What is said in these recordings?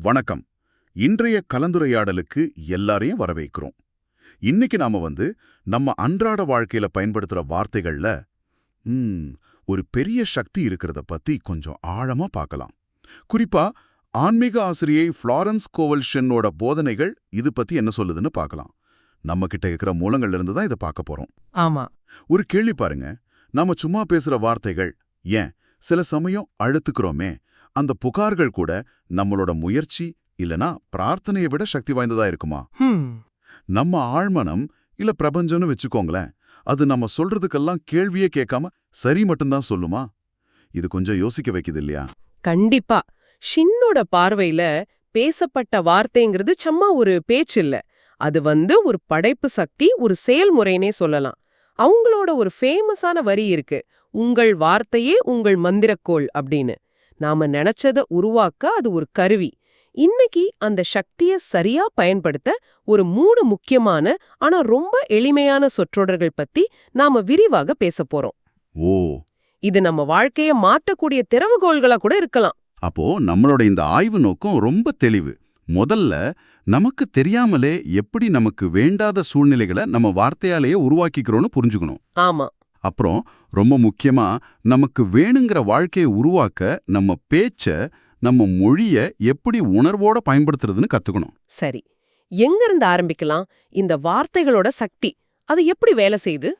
வணக்கம். இன்றைய கலந்துரையாடலுக்கு எல்லாரையும் வரவேற்கிறோம். இன்னைக்கு நாம வந்து நம்ம அன்றாட வாழ்க்கையில பயன்படுத்துற வார்த்தைகள்ல ஒரு பெரிய சக்தி இருக்கிறத பத்தி கொஞ்சம் ஆழமா பார்க்கலாம். குறிப்பா ஆன்மீக ஆசிரியை ஃப்ளாரன்ஸ் கோவல்ஷனோட போதனைகள் இது பத்தி என்ன சொல்லுதுன்னு பார்க்கலாம். நம்ம கிட்ட இருக்கிற மூலங்கள்ல இருந்து தான் இதை பார்க்க போறோம். ஆமா. ஒரு கேள்வி பாருங்க. நாம சும்மா பேசுற வார்த்தைகள் ஏன் சில சமயம் அழுத்துக்கிறோமே அந்த புகார்கள் கூட நம்மளோட முயற்சி இல்லனா பிரார்த்தனையை விட சக்தி வாய்ந்ததா இருக்குமா? நம்ம ஆழ்மனம் இல்ல பிரபஞ்சம்னு வச்சுக்கோங்களேன் அது நம்ம சொல்றதுக்கெல்லாம் கேள்வியே கேட்காம சரி மட்டும்தான் சொல்லுமா? இது கொஞ்சம் யோசிக்க வைக்குது இல்லையா? கண்டிப்பா. ஷின்னோட பார்வையில பேசப்பட்ட வார்த்தைங்கிறது சும்மா ஒரு பேச்சு இல்ல அது வந்து ஒரு படைப்பு சக்தி ஒரு செயல்முறைனே சொல்லலாம். அவங்களோட ஒரு ஃபேமஸான வரி இருக்கு உங்கள் வார்த்தையே உங்கள் மந்திரக்கோள் அப்படின்னு. நாம நினைச்சத உருவாக்க அது ஒரு கருவி. இன்னைக்கு அந்த சக்திய சரியா பயன்படுத்த ஒரு மூணு முக்கியமான ஆனா ரொம்ப எளிமையான சொற்றொடர்கள் பத்தி நாம விரிவாக பேசப் போறோம். ஓ. இது நம்ம வாழ்க்கைய மாற்றக்கூடிய திறவுகோள்களா கூட இருக்கலாம். அப்போ நம்மளோட இந்த ஆய்வு நோக்கம் ரொம்ப தெளிவு. முதல்ல நமக்கு தெரியாமலே எப்படி நமக்கு வேண்டாத சூழ்நிலைகளை நம்ம வார்த்தையாலேயே உருவாக்கிக்கிறோம்னு புரிஞ்சுக்கணும். ஆமா. அப்புறம் ரொம்ப முக்கியமா நமக்கு வேணுங்கிற வாழ்க்கையை உருவாக்க நம்ம பேச்ச நம்ம மொழிய எப்படி உணர்வோட பயன்படுத்துறதுன்னு கத்துக்கணும். சரி. எங்க இருந்து ஆரம்பிக்கலாம்? இந்த வார்த்தைகளோட சக்தி. அது எப்படி வேலை செய்யுது?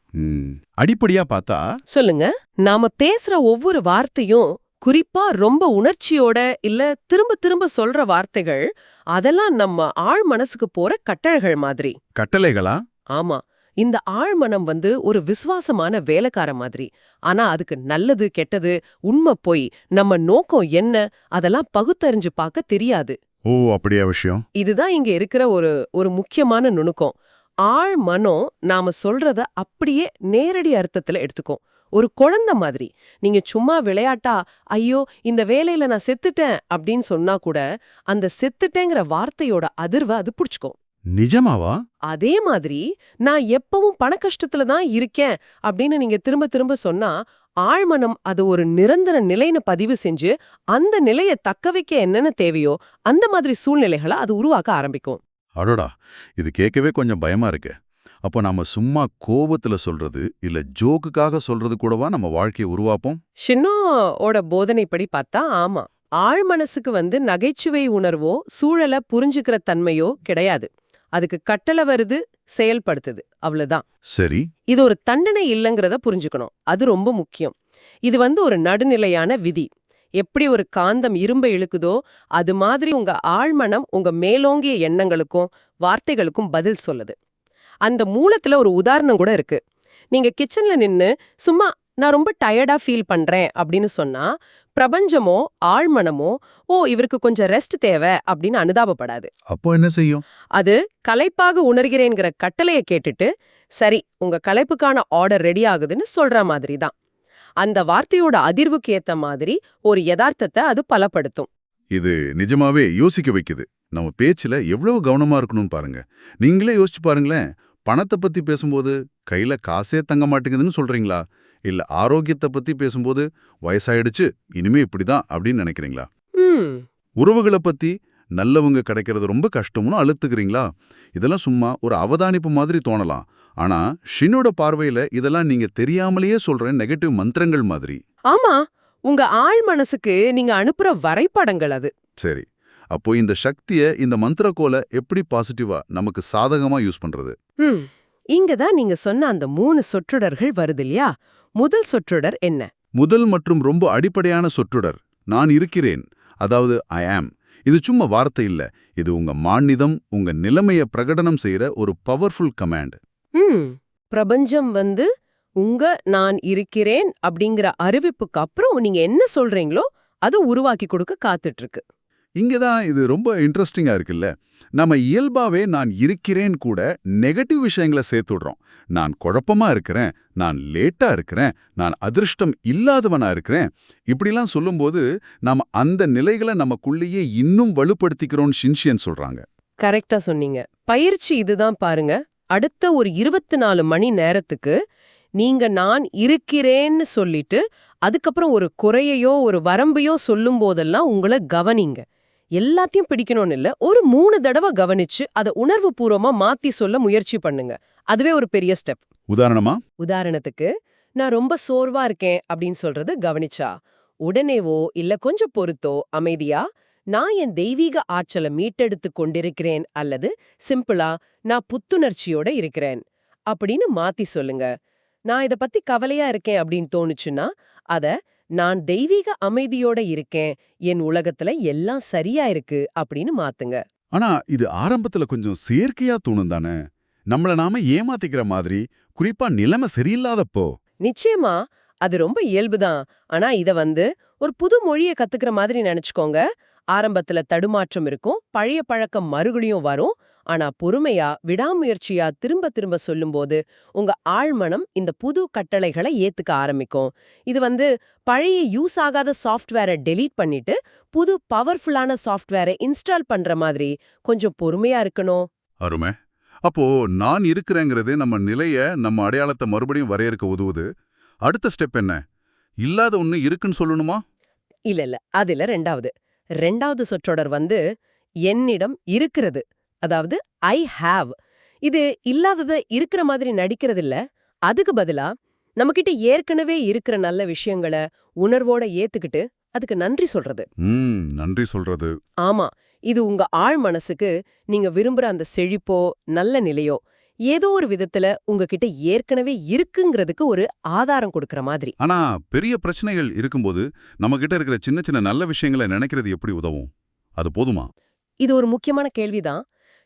அடிப்படையா பார்த்தா சொல்லுங்க. நாம பேசுற ஒவ்வொரு வார்த்தையும் குறிப்பா ரொம்ப உணர்ச்சியோட இல்ல திரும்ப திரும்ப சொல்ற வார்த்தைகள் அதெல்லாம் நம்ம ஆழ் மனசுக்கு போற கட்டளைகள் மாதிரி. கட்டளைகளா? ஆமா. இந்த ஆழ்மனம் வந்து ஒரு விசுவாசமான வேலைக்கார மாதிரி. ஆனா அதுக்கு நல்லது கெட்டது உண்மை பொய் நம்ம நோக்கம் என்ன அதெல்லாம் பகுத்தறிஞ்சு பார்க்க தெரியாது. ஓ அப்படியா விஷயம்? இதுதான் இங்க இருக்கிற ஒரு ஒரு முக்கியமான நுணுக்கம். ஆழ் மனம் நாம சொல்றத அப்படியே நேரடி அர்த்தத்துல எடுத்துக்கும். ஒரு குழந்தை மாதிரி. நீங்க சும்மா விளையாட்டா ஐயோ இந்த வேலையில நான் செத்துட்டேன் அப்படின்னு சொன்னா கூட அந்த செத்துட்டேங்கிற வார்த்தையோட அதிர்வை அது புடிச்சுக்கும். நிஜமாவா? அதே மாதிரி நான் எப்பவும் பண கஷ்டத்துல தான் இருக்கேன் அப்படின்னு நீங்க திரும்ப திரும்ப சொன்னா ஆழ்மனம் அது ஒரு நிரந்தர நிலைன்னு பதிவு செஞ்சு அந்த நிலையை தக்க வைக்க என்னென்ன தேவையோ அந்த மாதிரி சூழ்நிலைகளை அது உருவாக்க ஆரம்பிக்கும். அடடா இது கேட்கவே கொஞ்சம் பயமா இருக்கு. அப்போ நாம சும்மா கோபத்துல சொல்றது இல்ல ஜோக்குக்காக சொல்றது கூடவா நம்ம வாழ்க்கையை உருவாப்போம்? ஷின்னோட போதனைப்படி பார்த்தா ஆமா. ஆழ் மனசுக்கு வந்து நகைச்சுவை உணர்வோ சூழலை புரிஞ்சுக்கிற தன்மையோ கிடையாது. அதுக்கு கட்டளை வருது செயல்படுத்துது. அவ்வளவுதான். சரி. இது ஒரு தண்டனை இல்லைங்கிறத புரிஞ்சுக்கணும். அது ரொம்ப முக்கியம். இது வந்து ஒரு நடுநிலையான விதி. எப்படி ஒரு காந்தம் இரும்பை இழுக்குதோ அது மாதிரி உங்க ஆழ்மனம் உங்க மேலோங்கிய எண்ணங்களுக்கும் வார்த்தைகளுக்கும் பதில் சொல்லுது. அந்த மூலத்துல ஒரு உதாரணம் கூட இருக்கு. நீங்க கிச்சன்ல நின்னு சும்மா நான் ரொம்ப டயர்டா ஃபீல் பண்றேன் அப்படின்னு சொன்னா பிரபஞ்சமோ ஆழ்மனமோ ஓ இவருக்கு கொஞ்சம் ரெஸ்ட் தேவை அப்படின்னு அனுதாபப்படாது. அப்போ என்ன செய்யும்? அது களைப்பாக உணர்கிறேங்கிற கட்டளைய கேட்டுட்டு சரி உங்க களைப்புக்கான ஆர்டர் ரெடி ஆகுதுன்னு சொல்ற மாதிரி தான். அந்த வார்த்தையோட அதிர்வுக்கு ஏத்த மாதிரி ஒரு யதார்த்தத்தை அது பலப்படுத்தும். இது நிஜமாவே யோசிக்க வைக்குது. நம்ம பேச்சுல எவ்வளவு கவனமா இருக்கணும்னு பாருங்க. நீங்களே யோசிச்சு பாருங்களேன் பணத்தை பத்தி பேசும்போது கையில காசே தங்க மாட்டேங்குதுன்னு சொல்றீங்களா? இல்ல ஆரோக்கியத்தை பத்தி பேசும்போது வயசாயிடுச்சு இனிமே இப்படிதான் அப்படின்னு நினைக்கிறீங்களா? உறவுகளை பத்தி நல்லவங்க கிடைக்கிறது ரொம்ப கஷ்டம்னு அழுத்துக்கிறீங்களா? இதெல்லாம் சும்மா ஒரு அவதானிப்பு மாதிரி தோணலாம். ஆனா ஷினோட பார்வையில இதெல்லாம் நீங்க தெரியாமலேயே சொல்ற நெகட்டிவ் மந்திரங்கள் மாதிரி. ஆமா உங்க ஆழ் மனசுக்கு நீங்க அனுப்புற வரைபடங்கள் அது. சரி அப்போ இந்த சக்திய இந்த மந்திரக்கோலை எப்படி பாசிட்டிவா நமக்கு சாதகமா யூஸ் பண்றது? ம் இங்க தான் நீங்க சொன்ன அந்த மூணு சொற்றொடர்கள் வருது இல்லையா? முதல் சொற்றொடர் என்ன? முதல் மற்றும் ரொம்ப அடிப்படையான சொற்றொடர் நான் இருக்கிறேன். அதாவது ஐ ஆம் இது சும்மா வார்த்தை இல்ல. இது உங்க மாநிதம் உங்க நிலைமைய பிரகடனம் செய்யற ஒரு பவர்ஃபுல் கமாண்ட் பிரபஞ்சம் வந்து உங்க நான் இருக்கிறேன் அப்படிங்கிற அறிவிப்புக்கு அப்புறம் நீங்க என்ன சொல்றீங்களோ அதை உருவாக்கி கொடுக்க காத்துட்டு இருக்கு. இங்கதான் இது ரொம்ப இன்ட்ரெஸ்டிங்கா இருக்குல்ல. நம்ம இயல்பாவே நான் இருக்கிறேன் கூட நெகட்டிவ் விஷயங்களை சேர்த்துடுறோம். நான் குழப்பமா இருக்கிறேன் நான் லேட்டா இருக்கிறேன் நான் அதிர்ஷ்டம் இல்லாதவனா இருக்கிறேன். இப்படிலாம் சொல்லும்போது நாம அந்த நிலைகளை நமக்குள்ளேயே இன்னும் வலுப்படுத்திக்கிறோம்னு ஷின்ஷியன் சொல்றாங்க. கரெக்டா சொன்னீங்க. பயிற்சி இதுதான் பாருங்க. அடுத்த ஒரு இருபத்தி நாலு மணி நேரத்துக்கு நீங்க நான் இருக்கிறேன்னு சொல்லிட்டு அதுக்கப்புறம் ஒரு குறையையோ ஒரு வரம்பையோ சொல்லும் போதெல்லாம் உங்களை கவனிங்க. எல்லாத்தையும் பிடிக்கணும்னு இல்ல ஒரு மூணு தடவை கவனிச்சு அதை உணர்வு பூர்வமா மாத்தி சொல்ல முயற்சி பண்ணுங்க. அதுவே ஒரு பெரிய ஸ்டெப் உதாரணமா? உதாரணத்துக்கு நான் ரொம்ப சோர்வா இருக்கேன் அப்படின்னு சொல்றது கவனிச்சா உடனேவோ இல்ல கொஞ்சம் பொறுத்தோ அமைதியா? நான் என் தெய்வீக ஆற்றலை மீட்டெடுத்து கொண்டிருக்கிறேன் அல்லது சிம்பிளா நான் புத்துணர்ச்சியோட இருக்கிறேன் அப்படின்னு மாத்தி சொல்லுங்க. நான் இத பத்தி கவலையா இருக்கேன் அப்படின்னு தோணுச்சுன்னா அத நான் தெய்வீக அமைதியோட இருக்கேன் என் உலகத்துல எல்லாம் சரியா இருக்கு அப்படின்னு மாத்துங்க. ஆனா இது ஆரம்பத்துல கொஞ்சம் செயற்கையா தோணும் தானே? நம்மள நாம ஏமாத்திக்கிற மாதிரி குறிப்பா நிலைமை சரியில்லாதப்போ. நிச்சயமா அது ரொம்ப இயல்புதான் ஆனா இத வந்து ஒரு புது மொழியை கத்துக்கிற மாதிரி நினைச்சுக்கோங்க. ஆரம்பத்துல தடுமாற்றம் இருக்கும் பழைய பழக்கம் மறுபடியும் வரும். ஆனா பொறுமையா விடாமுயற்சியா திரும்ப திரும்ப சொல்லும்போது உங்க ஆழ்மனம் இந்த புது கட்டளைகளை ஏத்துக்க ஆரம்பிக்கும். இது வந்து பழைய யூஸ் ஆகாத சாஃப்ட்வேரை டெலீட் பண்ணிட்டு புது பவர்ஃபுல்லான சாஃப்ட்வேரை இன்ஸ்டால் பண்ற மாதிரி கொஞ்சம் பொறுமையா இருக்கணும். அருமை. அப்போ நான் இருக்கிறேங்கிறது நம்ம நிலைய நம்ம அடையாளத்தை மறுபடியும் வரையறுக்க உதவுது. அடுத்த ஸ்டெப் என்ன? இல்லாத ஒண்ணு இருக்குன்னு சொல்லணுமா? இல்ல இல்ல. அதுல ரெண்டாவது. ரெண்டாவது சொற்றொடர் வந்து என்னிடம் இருக்கிறது. அதாவது ஐ ஹாவ் இது இல்லாதத இருக்கிற மாதிரி நடிக்கிறது இல்ல அதுக்கு பதிலா நம்மகிட்ட ஏற்கனவே இருக்கிற நல்ல விஷயங்களை உணர்வோட ஏத்துக்கிட்டு அதுக்கு நன்றி சொல்றது. நன்றி சொல்றது. ஆமா இது உங்க ஆழ் மனசுக்கு நீங்க விரும்புற அந்த செழிப்போ நல்ல நிலையோ ஏதோ ஒரு விதத்துல உங்ககிட்ட ஏற்கனவே இருக்குங்கிறதுக்கு ஒரு ஆதாரம் கொடுக்கற மாதிரி. ஆனா பெரிய பிரச்சனைகள் இருக்கும்போது நம்ம கிட்ட இருக்கிற சின்ன சின்ன நல்ல விஷயங்களை நினைக்கிறது எப்படி உதவும்? அது போதுமா? இது ஒரு முக்கியமான கேள்விதான்.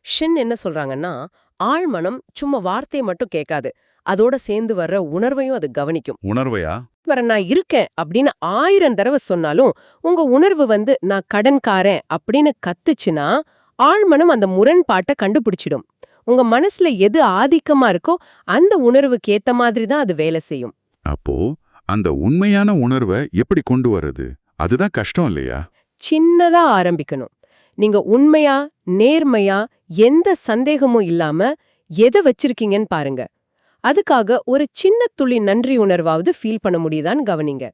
ஷின் என்ன சொல்றாங்கன்னா ஆழ்மனம் சும்மா வார்த்தையை மட்டும் கேட்காது. அதோட சேர்ந்து வர்ற உணர்வையும் அது கவனிக்கும். உணர்வையா? வர நான் இருக்கேன் அப்படின்னு ஆயிரம் தடவை சொன்னாலும் உங்க உணர்வு வந்து நான் கடன்காரன் அப்படின்னு கத்துச்சுன்னா ஆழ்மனம் அந்த முரண்பாட்டை கண்டுபிடிச்சிடும். உங்க மனசுல எது ஆதிக்கமா இருக்கோ அந்த உணர்வுக்கு ஏத்த மாதிரி தான் அது வேலை செய்யும். அப்போ அந்த உண்மையான உணர்வை எப்படி கொண்டு வர்றது? அதுதான் கஷ்டம் இல்லையா? சின்னதா ஆரம்பிக்கணும். நீங்க உண்மையா நேர்மையா எந்த சந்தேகமும் இல்லாம எதை வச்சிருக்கீங்கன்னு பாருங்க. அதுக்காக ஒரு சின்ன துளி நன்றி உணர்வாவது ஃபீல் பண்ண முடியுதான்னு கவனிங்க.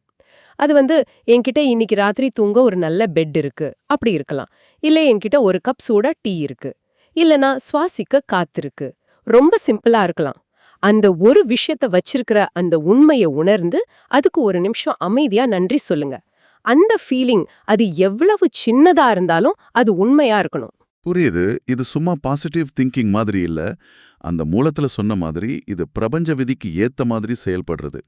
அது வந்து என்கிட்ட இன்னைக்கு ராத்திரி தூங்க ஒரு நல்ல பெட் இருக்கு அப்படி இருக்கலாம். இல்ல என்கிட்ட ஒரு கப் சூடா டீ இருக்கு. இல்லனா சுவாசிக்க காத்திருக்கு ரொம்ப சிம்பிளா இருக்கலாம். அந்த ஒரு விஷயத்த வச்சிருக்கிற அந்த உண்மையை உணர்ந்து அதுக்கு ஒரு நிமிஷம் அமைதியா நன்றி சொல்லுங்க. அந்த ஃபீலிங் அது எவ்வளவு சின்னதா இருந்தாலும் அது உண்மையா இருக்கணும். புரியுது. இது சும்மா பாசிட்டிவ் திங்கிங் மாதிரி இல்ல. அந்த மூலத்துல சொன்ன மாதிரி இது பிரபஞ்ச விதிக்கு ஏத்த மாதிரி செயல்படுறது.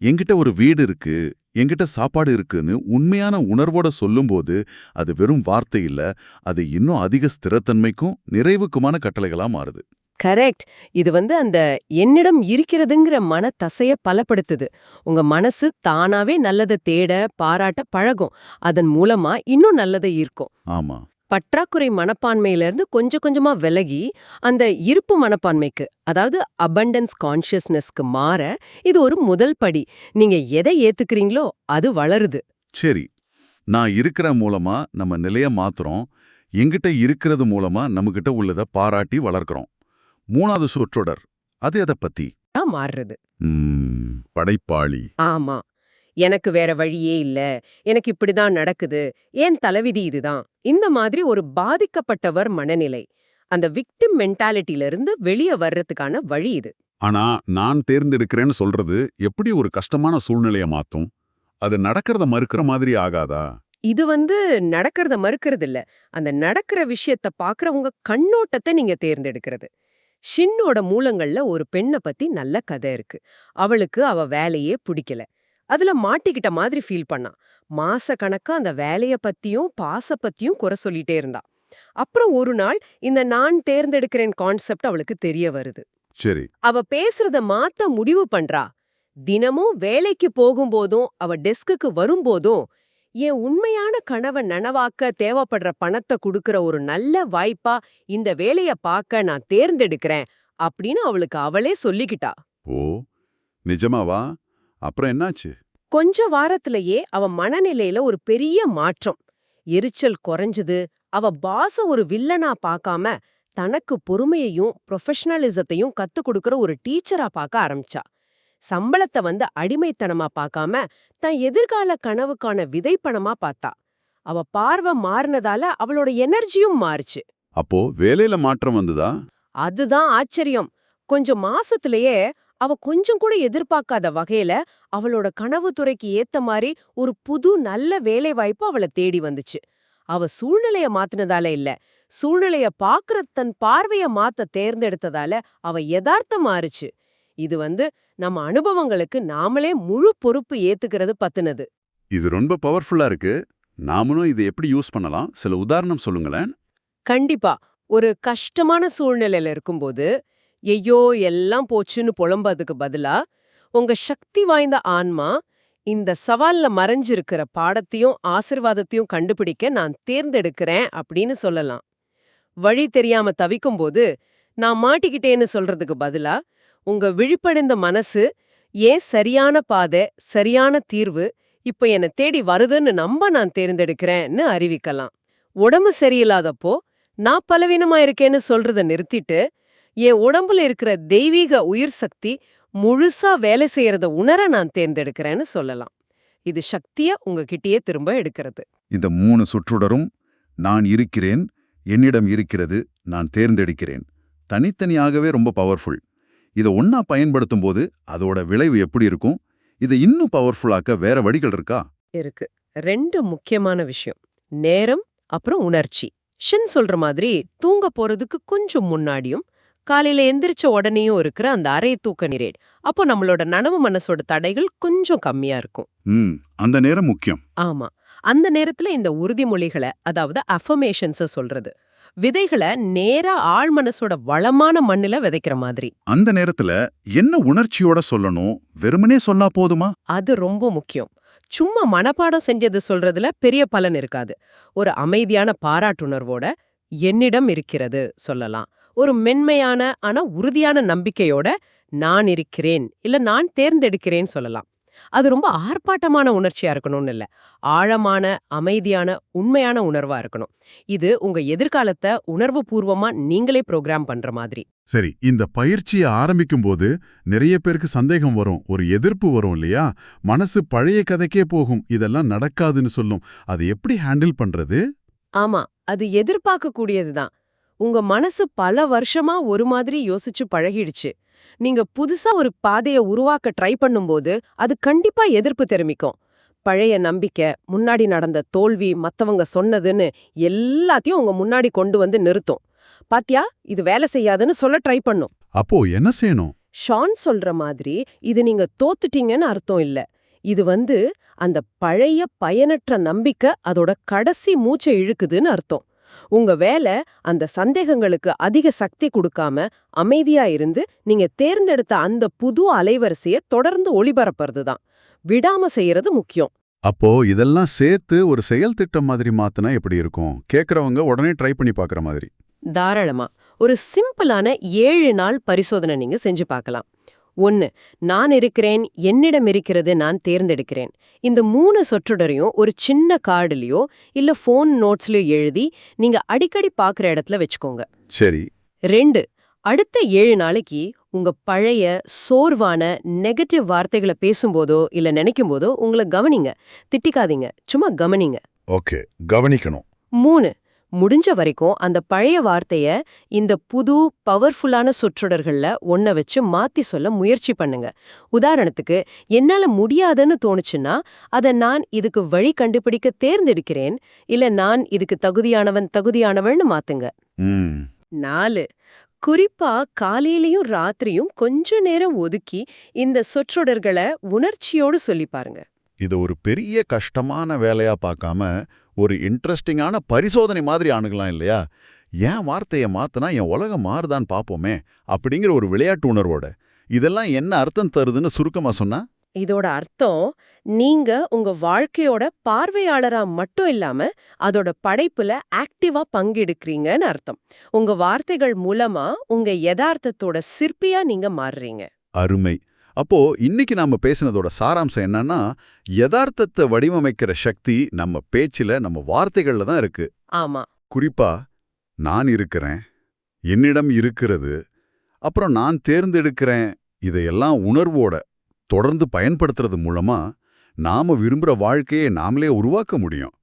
என்கிட்ட ஒரு வீடு இருக்கு என்கிட்ட சாப்பாடு இருக்குன்னு உண்மையான உணர்வோட சொல்லும்போது அது வெறும் வார்த்தை இல்ல அது இன்னும் அதிக ஸ்திரத்தன்மைக்கும் நிறைவுக்குமான கட்டளைகளா மாறுது. கரெக்ட். இது வந்து அந்த என்னிடம் இருக்கிறதுங்கிற மன தசைய பலப்படுத்துது. உங்க மனசு தானாவே நல்லதை தேட பாராட்ட பழகும். அதன் மூலமா இன்னும் நல்லதை ஈர்க்கும். ஆமா. பற்றாக்குறை மனப்பான்மையில இருந்து கொஞ்சம் கொஞ்சமா விலகி அந்த இருப்பு மனப்பான்மைக்கு அதாவது அபண்டன்ஸ் கான்ஷியஸ்னஸ்க்கு மாற இது ஒரு முதல் படி. நீங்க எதை ஏத்துக்கிறீங்களோ அது வளருது. சரி. நான் இருக்கிற மூலமா நம்ம நிலைய மாத்துறோம். எங்கிட்ட இருக்கிறது மூலமா நம்மகிட்ட உள்ளத பாராட்டி வளர்க்கறோம். மூணாவது சொற்றொடர் அது எதை பத்தி? மாறுறது. படைப்பாளி. ஆமா. எனக்கு வேற வழியே இல்ல. எனக்கு இப்படிதான் நடக்குது. ஏன் தலைவிதி இதுதான் இந்த மாதிரி ஒரு பாதிக்கப்பட்டவர் மனநிலை. அந்த விக்டிம் மென்டாலிட்டில இருந்து வெளிய வர்றதுக்கான வழி இது. ஆனா நான் தேர்ந்தெடுக்கிறேன்னு சொல்றது எப்படி ஒரு கஷ்டமான சூழ்நிலைய மாத்தும்? அது நடக்கிறத மறுக்கிற மாதிரி ஆகாதா? இது வந்து நடக்கிறத மறுக்கிறது இல்ல. அந்த நடக்கிற விஷயத்த பாக்குறவங்க கண்ணோட்டத்தை நீங்க தேர்ந்தெடுக்கிறது. ஷின்னோட மூலங்கள்ல ஒரு பெண்ணை பத்தி நல்ல கதை இருக்கு. அவளுக்கு அவ வேலையே பிடிக்கல. அதுல மாட்டிக்கிட்ட மாதிரி ஃபீல் பண்ணா. மாச கணக்கா அந்த வேலைய பத்தியும் பாச பத்தியும் குறை சொல்லிட்டே இருந்தா. அப்புறம் ஒரு நாள் இந்த நான் தேர்ந்தெடுக்கிறேன் கான்செப்ட் அவளுக்கு தெரிய வருது. சரி. அவ பேசுறத மாத்த முடிவு பண்றா. தினமும் வேலைக்கு போகும்போதும் அவ டெஸ்க்குக்கு வரும்போதும் என் உண்மையான கனவை நனவாக்க தேவைப்படுற பணத்தை குடுக்கற ஒரு நல்ல வாய்ப்பா இந்த வேலைய பார்க்க நான் தேர்ந்தெடுக்கிறேன் அப்படின்னு அவளுக்கு அவளே சொல்லிக்கிட்டா. ஓ நிஜமாவா? அப்புறம் என்னாச்சு? கொஞ்ச வாரத்திலேயே அவ மனநிலையில ஒரு பெரிய மாற்றம். எரிச்சல் குறைஞ்சது. அவ பாச ஒரு வில்லனா பார்க்காம தனக்கு பொறுமையையும் ப்ரொஃபஷனலிசத்தையும் கத்துக் கொடுக்கற ஒரு டீச்சரா பார்க்க ஆரம்பிச்சா. சம்பளத்தை வந்து அடிமைத்தனமா பார்க்காம தன் எதிர்கால கனவுக்கான விதைப்பணமா பார்த்தா. அவ பார்வை மாறினதால அவளோட எனர்ஜியும் மாறுச்சு. அப்போ வேலையில மாற்றம் வந்ததா? அதுதான் ஆச்சரியம். கொஞ்சம் மாசத்திலேயே அவ கொஞ்சம் கூட எதிர்பார்க்காத வகையில அவளோட கனவு துறைக்கு ஏத்த மாதிரி ஒரு புது நல்ல வேலை வாய்ப்பு அவளை தேடி வந்துச்சு. அவ சூழ்நிலைய மாத்தினதால இல்ல. சூழ்நிலைய பாக்குற தன் பார்வைய மாத்த தேர்ந்தெடுத்ததால அவ யதார்த்தம் மாறுச்சு. இது வந்து நம்ம அனுபவங்களுக்கு நாமளே முழு பொறுப்பு ஏத்துக்கிறது பத்துனது. இது ரொம்ப பவர்ஃபுல்லா இருக்கு. நாமளும் இதை எப்படி யூஸ் பண்ணலாம்? சில உதாரணம் சொல்லுங்களேன். கண்டிப்பா. ஒரு கஷ்டமான சூழ்நிலையில இருக்கும்போது ஐயோ எல்லாம் போச்சுன்னு புலம்பதுக்கு பதிலா உங்க சக்தி வாய்ந்த ஆன்மா இந்த சவால்ல மறைஞ்சிருக்கிற பாடத்தையும் ஆசிர்வாதத்தையும் கண்டுபிடிக்க நான் தேர்ந்தெடுக்கிறேன் அப்படின்னு சொல்லலாம். வழி தெரியாம தவிக்கும்போது நான் மாட்டிக்கிட்டேன்னு சொல்றதுக்கு பதிலா உங்க விழிப்படைந்த மனசு ஏன் சரியான பாதை சரியான தீர்வு இப்ப என்னை தேடி வருதுன்னு நம்ப நான் தேர்ந்தெடுக்கிறேன்னு அறிவிக்கலாம். உடம்பு சரியில்லாதப்போ நான் பலவீனமா இருக்கேன்னு சொல்றத நிறுத்திட்டு என் உடம்புல இருக்கிற தெய்வீக உயிர் சக்தி முழுசா வேலை செய்யறத உணர நான் தேர்ந்தெடுக்கிறேன்னு சொல்லலாம். இது சக்திய உங்ககிட்டயே திரும்ப எடுக்கிறது. இந்த மூணு சுற்றுடரும் நான் இருக்கிறேன் என்னிடம் இருக்கிறது நான் தேர்ந்தெடுக்கிறேன். தனித்தனியாகவே ரொம்ப பவர்ஃபுல் இதை ஒண்ணா பயன்படுத்தும் போது அதோட விளைவு எப்படி இருக்கும்? இதை இன்னும் பவர்ஃபுல்லாக்க வேற வழிகள் இருக்கா? இருக்கு. ரெண்டு முக்கியமான விஷயம். நேரம் அப்புறம் உணர்ச்சி. ஷின் சொல்ற மாதிரி தூங்க போறதுக்கு கொஞ்சம் முன்னாடியும் காலையில எந்திரிச்ச உடனேயும் இருக்கிற அந்த அரை தூக்க நீரேட். அப்போ நம்மளோட நனவு மனசோட தடைகள் கொஞ்சம் கம்மியா இருக்கும். அந்த நேரம் முக்கியம். ஆமா. அந்த நேரத்துல இந்த உறுதிமொழிகளை அதாவது அஃபர்மேஷன்ஸ சொல்றது. விதைகளை நேரா ஆழ் மனசோட வளமான மண்ணுல விதைக்கிற மாதிரி. அந்த நேரத்துல என்ன உணர்ச்சியோட சொல்லணும்? வெறுமனே சொல்லா போதுமா? அது ரொம்ப முக்கியம். சும்மா மனப்பாடம் செஞ்சது சொல்றதுல பெரிய பலன் இருக்காது. ஒரு அமைதியான பாராட்டுணர்வோட என்னிடம் இருக்கிறது சொல்லலாம். ஒரு மென்மையான ஆனா உறுதியான நம்பிக்கையோட நான் இருக்கிறேன் இல்ல நான் தேர்ந்தெடுக்கிறேன் சொல்லலாம். அது ரொம்ப ஆர்ப்பாட்டமான உணர்ச்சியா இருக்கணும்னு இல்ல. ஆழமான அமைதியான உண்மையான உணர்வா இருக்கணும். இது உங்க எதிர்காலத்தை உணர்வு பூர்வமா நீங்களே ப்ரோக்ராம் பண்ற மாதிரி. சரி இந்த பயிற்சியை ஆரம்பிக்கும் போது நிறைய பேருக்கு சந்தேகம் வரும் ஒரு எதிர்ப்பு வரும் இல்லையா? மனசு பழைய கதைக்கே போகும் இதெல்லாம் நடக்காதுன்னு சொல்லும். அதை எப்படி ஹேண்டில் பண்றது? ஆமா அது எதிர்பார்க்க கூடியதுதான் உங்க மனசு பல வருஷமா ஒரு மாதிரி யோசிச்சு பழகிடுச்சு. நீங்க புதுசா ஒரு பாதைய உருவாக்க ட்ரை பண்ணும்போது அது கண்டிப்பா எதிர்ப்பு தெரிவிக்கும். பழைய நம்பிக்கை முன்னாடி நடந்த தோல்வி மத்தவங்க சொன்னதுன்னு எல்லாத்தையும் உங்க முன்னாடி கொண்டு வந்து நிறுத்தும். பாத்தியா? இது வேலை செய்யாதுன்னு சொல்ல ட்ரை பண்ணும். அப்போ என்ன செய்யணும்? ஷான் சொல்ற மாதிரி இது நீங்க தோத்துட்டீங்கன்னு அர்த்தம் இல்ல. இது வந்து அந்த பழைய பயனற்ற நம்பிக்கை அதோட கடைசி மூச்சை இழுக்குதுன்னு அர்த்தம். உங்க வேலை அந்த சந்தேகங்களுக்கு அதிக சக்தி கொடுக்காம அமைதியா இருந்து நீங்க தேர்ந்தெடுத்த அந்த புது அலைவரிசைய தொடர்ந்து ஒளிபரப்புறது தான் விடாம செய்யறது முக்கியம். அப்போ இதெல்லாம் சேர்த்து ஒரு செயல் திட்டம் மாதிரி மாத்தினா எப்படி இருக்கும்? கேக்குறவங்க உடனே ட்ரை பண்ணி பார்க்குற மாதிரி. தாராளமா. ஒரு சிம்பிளான ஏழு நாள் பரிசோதனை நீங்க செஞ்சு பார்க்கலாம் ஒன்னு நான் இருக்கிறேன் என்னிடம் இருக்கிறது நான் தேர்ந்தெடுக்கிறேன். இந்த மூணு சொற்றொடரையும் ஒரு சின்ன கார்டுலயோ இல்ல ஃபோன் நோட்ஸ்லயோ எழுதி நீங்க அடிக்கடி பாக்குற இடத்துல வச்சுக்கோங்க. சரி. ரெண்டு அடுத்த ஏழு நாளைக்கு உங்க பழைய சோர்வான நெகட்டிவ் வார்த்தைகளை பேசும்போதோ இல்ல நினைக்கும் போதோ உங்களை கவனிங்க. திட்டிக்காதீங்க. சும்மா கவனிங்க. ஓகே. கவனிக்கணும். மூணு முடிஞ்ச வரைக்கும் அந்த பழைய வார்த்தைய இந்த புது பவர்ஃபுல்லான சொற்றொடர்கள்ல ஒன்ன வச்சு மாத்தி சொல்ல முயற்சி பண்ணுங்க. உதாரணத்துக்கு என்னால முடியாதுன்னு தோணுச்சுன்னா அத நான் இதுக்கு வழி கண்டுபிடிக்க தேர்ந்தெடுக்கிறேன் இல்ல நான் இதுக்கு தகுதியானவன் தகுதியானவன்னு மாத்துங்க. நாலு குறிப்பா காலையிலயும் ராத்திரியும் கொஞ்ச நேரம் ஒதுக்கி இந்த சொற்றொடர்களை உணர்ச்சியோடு சொல்லி பாருங்க. இதை ஒரு பெரிய கஷ்டமான வேலையா பார்க்காம ஒரு இன்ட்ரெஸ்டிங்கான பரிசோதனை மாதிரி அணுகலாம் இல்லையா? என் வார்த்தையை மாத்தினா என் உலகம் மாறுதான்னு பார்ப்போமே அப்படிங்கிற ஒரு விளையாட்டு உணர்வோட. இதெல்லாம் என்ன அர்த்தம் தருதுன்னு சுருக்கமா சொன்னா? இதோட அர்த்தம் நீங்க உங்க வாழ்க்கையோட பார்வையாளரா மட்டும் இல்லாம அதோட படைப்புல ஆக்டிவா பங்கெடுக்கிறீங்கன்னு அர்த்தம். உங்க வார்த்தைகள் மூலமா உங்க யதார்த்தத்தோட சிற்பியா நீங்க மாறுறீங்க. அருமை. அப்போ இன்னைக்கு நாம பேசினதோட சாராம்சம் என்னன்னா யதார்த்தத்தை வடிவமைக்கிற சக்தி நம்ம பேச்சில நம்ம வார்த்தைகள்ல தான் இருக்கு. ஆமா. குறிப்பா நான் இருக்கிறேன் என்னிடம் இருக்கிறது அப்புறம் நான் தேர்ந்தெடுக்கிறேன் இதையெல்லாம் உணர்வோட தொடர்ந்து பயன்படுத்துறது மூலமா நாம விரும்புற வாழ்க்கையை நாமளே உருவாக்க முடியும்.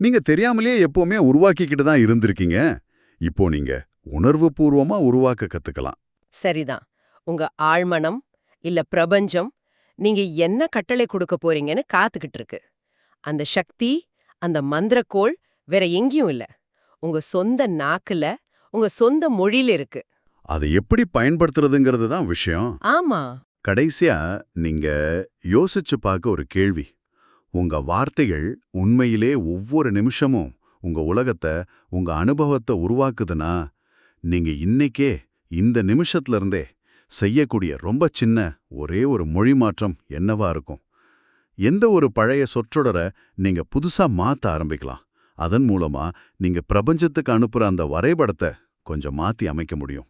நீங்க தெரியாமலேயே எப்பவுமே உருவாக்கிக்கிட்டு தான் இருந்திருக்கீங்க. இப்போ நீங்க உணர்வு பூர்வமா உருவாக்க கத்துக்கலாம். சரிதான். உங்க ஆழ்மனம் இல்ல பிரபஞ்சம் நீங்க என்ன கட்டளை கொடுக்க போறீங்கன்னு காத்துக்கிட்டு இருக்கு. அந்த சக்தி அந்த மந்திரக்கோள் வேற எங்கேயும் இல்ல. உங்க சொந்த நாக்குல உங்க சொந்த மொழியில இருக்கு. அதை எப்படி பயன்படுத்துறதுங்கிறது தான் விஷயம். ஆமா. கடைசியா நீங்க யோசிச்சு பார்க்க ஒரு கேள்வி. உங்க வார்த்தைகள் உண்மையிலே ஒவ்வொரு நிமிஷமும் உங்க உலகத்தை உங்க அனுபவத்தை உருவாக்குதுன்னா நீங்க இன்னைக்கே இந்த நிமிஷத்துல இருந்தே செய்யக்கூடிய ரொம்ப சின்ன ஒரே ஒரு மொழி மாற்றம் என்னவா இருக்கும்? எந்த ஒரு பழைய சொற்றொடரை நீங்க புதுசா மாத்த ஆரம்பிக்கலாம். அதன் மூலமா நீங்க பிரபஞ்சத்துக்கு அனுப்புற அந்த வரைபடத்தை கொஞ்சம் மாத்தி அமைக்க முடியும்.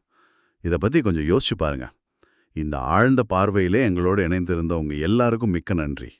இத பத்தி கொஞ்சம் யோசிச்சு பாருங்க. இந்த ஆழ்ந்த பார்வையிலே எங்களோடு இணைந்திருந்த உங்க எல்லாருக்கும் மிக்க நன்றி.